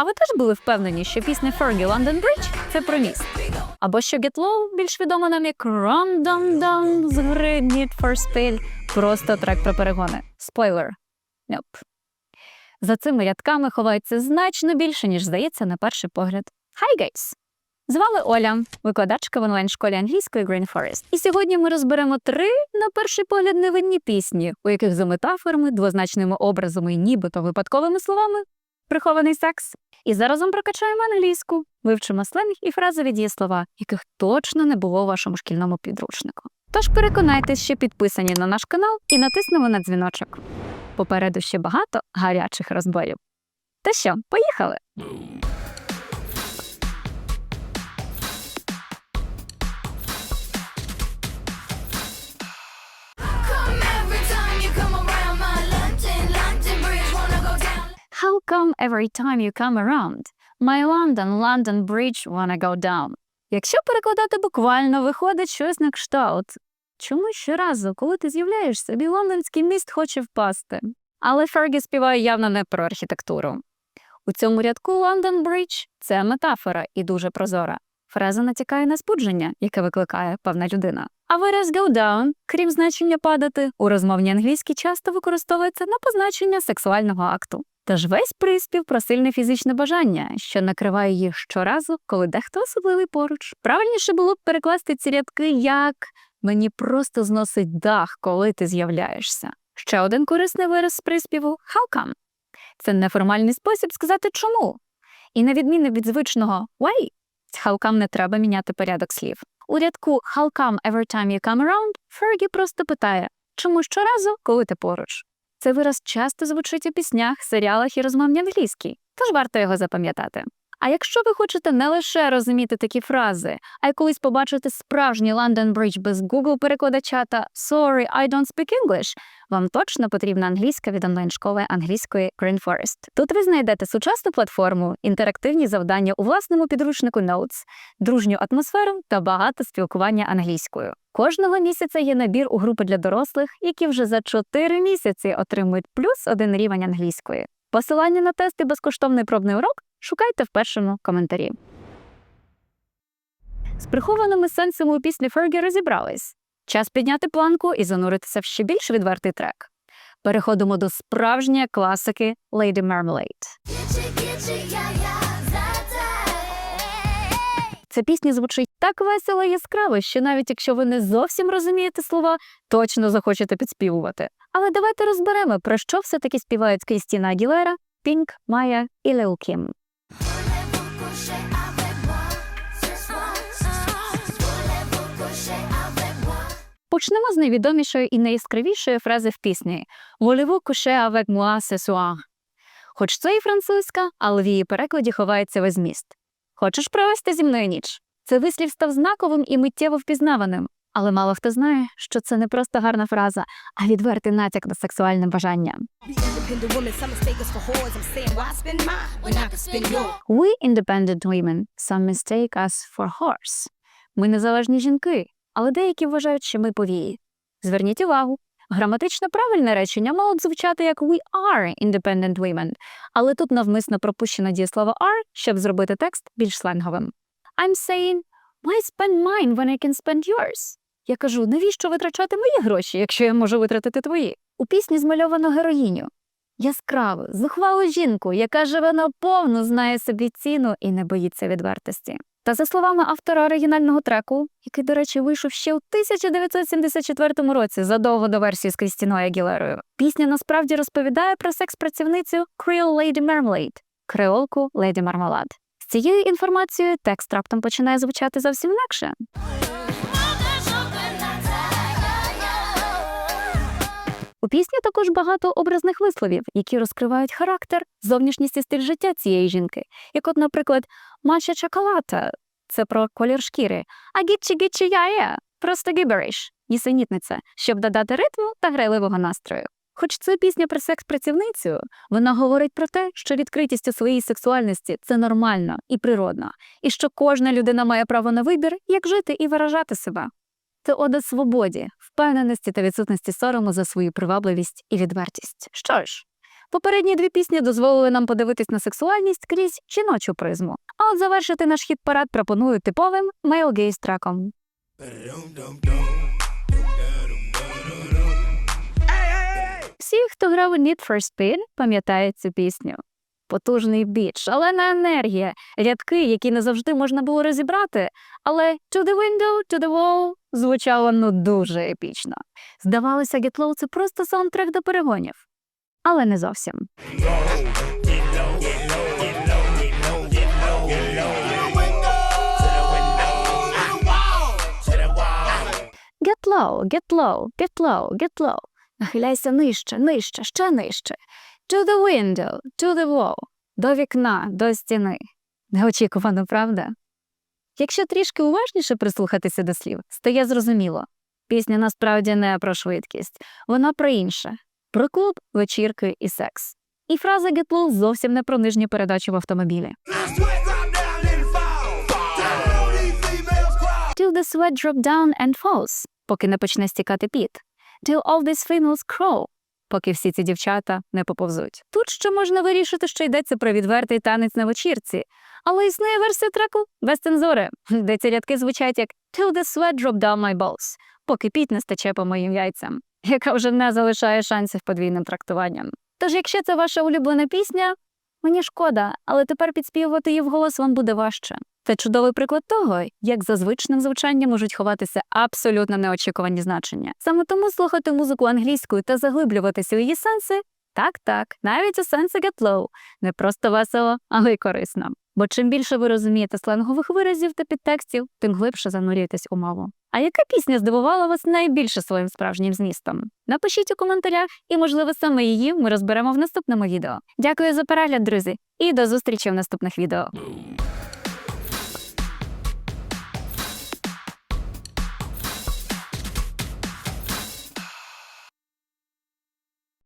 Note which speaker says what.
Speaker 1: А ви теж були впевнені, що пісня Fergie London Bridge – це про міст? Або що Get Low більш відома нам як Run Down Down з гри Need for Speed – просто трек про перегони. Спойлер. Nope. За цими рядками ховається значно більше, ніж здається на перший погляд. Hi, guys! Звали Оля, викладачка в онлайн-школі англійської Green Forest. І сьогодні ми розберемо три, на перший погляд, невинні пісні, у яких за метафорами, двозначними образами і нібито випадковими словами прихований секс. І заразом прокачаємо англійську, вивчимо сленг і фразові дієслова, яких точно не було у вашому шкільному підручнику. Тож переконайтесь, що підписані на наш канал і натиснемо на дзвіночок. Попереду ще багато гарячих розборів. Та що, поїхали? How come every time you come around? My London, London Bridge wanna go down. Якщо перекладати буквально, виходить щось на кшталт. Чому щоразу, коли ти з'являєшся, мій лондонський міст хоче впасти? Але Фергі співає явно не про архітектуру. У цьому рядку London Bridge – це метафора і дуже прозора. Фраза натякає на спудження, яке викликає певна людина. А вираз go down, крім значення падати, у розмовній англійській часто використовується на позначення сексуального акту. Тож весь приспів про сильне фізичне бажання, що накриває їх щоразу, коли дехто особливий поруч. Правильніше було б перекласти ці рядки як мені просто зносить дах, коли ти з'являєшся. Ще один корисний вираз з приспіву how come. Це неформальний спосіб сказати чому. І на відміну від звичного why, з how come не треба міняти порядок слів. У рядку how come every time you come around Фергі просто питає, чому щоразу, коли ти поруч. Цей вираз часто звучить у піснях, серіалах і розмовній англійській, тож варто його запам'ятати. А якщо ви хочете не лише розуміти такі фрази, а й колись побачити справжній London Bridge без Google перекладача та Sorry, I don't speak English, вам точно потрібна англійська від онлайн-школи англійської Green Forest. Тут ви знайдете сучасну платформу, інтерактивні завдання у власному підручнику Notes, дружню атмосферу та багато спілкування англійською. Кожного місяця є набір у групи для дорослих, які вже за 4 місяці отримують плюс один рівень англійської. Посилання на тест і безкоштовний пробний урок шукайте в першому коментарі. З прихованими сенсами у пісні Фергі розібрались. Час підняти планку і зануритися в ще більш відвертий трек. Переходимо до справжньої класики Lady Marmalade. Ця пісня звучить так весело і яскраво, що навіть якщо ви не зовсім розумієте слова, точно захочете підспівувати. Але давайте розберемо, про що все-таки співають Крістіна Агілера, Пінк, Майя і Лил Почнемо з найвідомішої і найяскравішої фрази в пісні Волеву куше avec moi ce soir?» Хоч це і французька, але в її перекладі ховається весь зміст. Хочеш провести зі мною ніч? Це вислів став знаковим і миттєво впізнаваним. Але мало хто знає, що це не просто гарна фраза, а відвертий натяк на сексуальне бажання.
Speaker 2: Whores.
Speaker 1: We independent women, some mistake us for horse. Ми незалежні жінки, але деякі вважають, що ми повії. Зверніть увагу, граматично правильне речення мало б звучати як we are independent women, але тут навмисно пропущено дієслово are, щоб зробити текст більш сленговим. I'm saying, why spend mine when I can spend yours? Я кажу, навіщо витрачати мої гроші, якщо я можу витратити твої? У пісні змальовано героїню. Яскраву, зухвалу жінку, яка живе наповну, знає собі ціну і не боїться відвертості. Та за словами автора оригінального треку, який, до речі, вийшов ще у 1974 році, задовго до версії з Крістіною Агілерою, пісня насправді розповідає про секс-працівницю Creole Lady Marmalade – креолку Леді Мармалад. З цією інформацією текст раптом починає звучати зовсім інакше. У пісні також багато образних висловів, які розкривають характер, зовнішність і стиль життя цієї жінки. Як от, наприклад, «Матча чоколата це про колір шкіри, а гітчі гітчі яє просто гіберіш, нісенітниця, щоб додати ритму та грайливого настрою. Хоч це пісня про секс-працівницю, вона говорить про те, що відкритість у своїй сексуальності це нормально і природно, і що кожна людина має право на вибір, як жити і виражати себе. Це ода свободі, впевненості та відсутності сорому за свою привабливість і відвертість. Що ж, Попередні дві пісні дозволили нам подивитись на сексуальність крізь жіночу призму. А от завершити наш хіт парад пропоную типовим male gaze треком. Всі, хто грав у Need for Speed, пам'ятають цю пісню. Потужний біт, шалена енергія, рядки, які не завжди можна було розібрати, але «To the window, to the wall» звучало ну дуже епічно. Здавалося, Get Low – це просто саундтрек до перегонів. Але не зовсім. Get low, get low, get low, get low. Нахиляйся нижче, нижче, ще нижче. To the window, to the wall. До вікна, до стіни. Неочікувано, правда? Якщо трішки уважніше прислухатися до слів, стає зрозуміло. Пісня насправді не про швидкість, вона про інше. Про клуб, вечірки і секс. І фраза «get low» зовсім не про нижні передачі в автомобілі. Till the sweat drop down and falls, поки не почне стікати піт. Till all these females crawl, поки всі ці дівчата не поповзуть. Тут ще можна вирішити, що йдеться про відвертий танець на вечірці, але існує версія треку без цензури, де ці рядки звучать як Till the sweat drop down my balls, поки піт не стече по моїм яйцям, яка вже не залишає шансів подвійним трактуванням. Тож, якщо це ваша улюблена пісня, мені шкода, але тепер підспівувати її вголос вам буде важче. Це чудовий приклад того, як за звичним звучанням можуть ховатися абсолютно неочікувані значення. Саме тому слухати музику англійською та заглиблюватися у її сенси так, так, навіть у сенси get low. не просто весело, але й корисно. Бо чим більше ви розумієте сленгових виразів та підтекстів, тим глибше занурюєтесь у мову. А яка пісня здивувала вас найбільше своїм справжнім змістом? Напишіть у коментарях, і, можливо, саме її ми розберемо в наступному відео. Дякую за перегляд, друзі, і до зустрічі в наступних відео.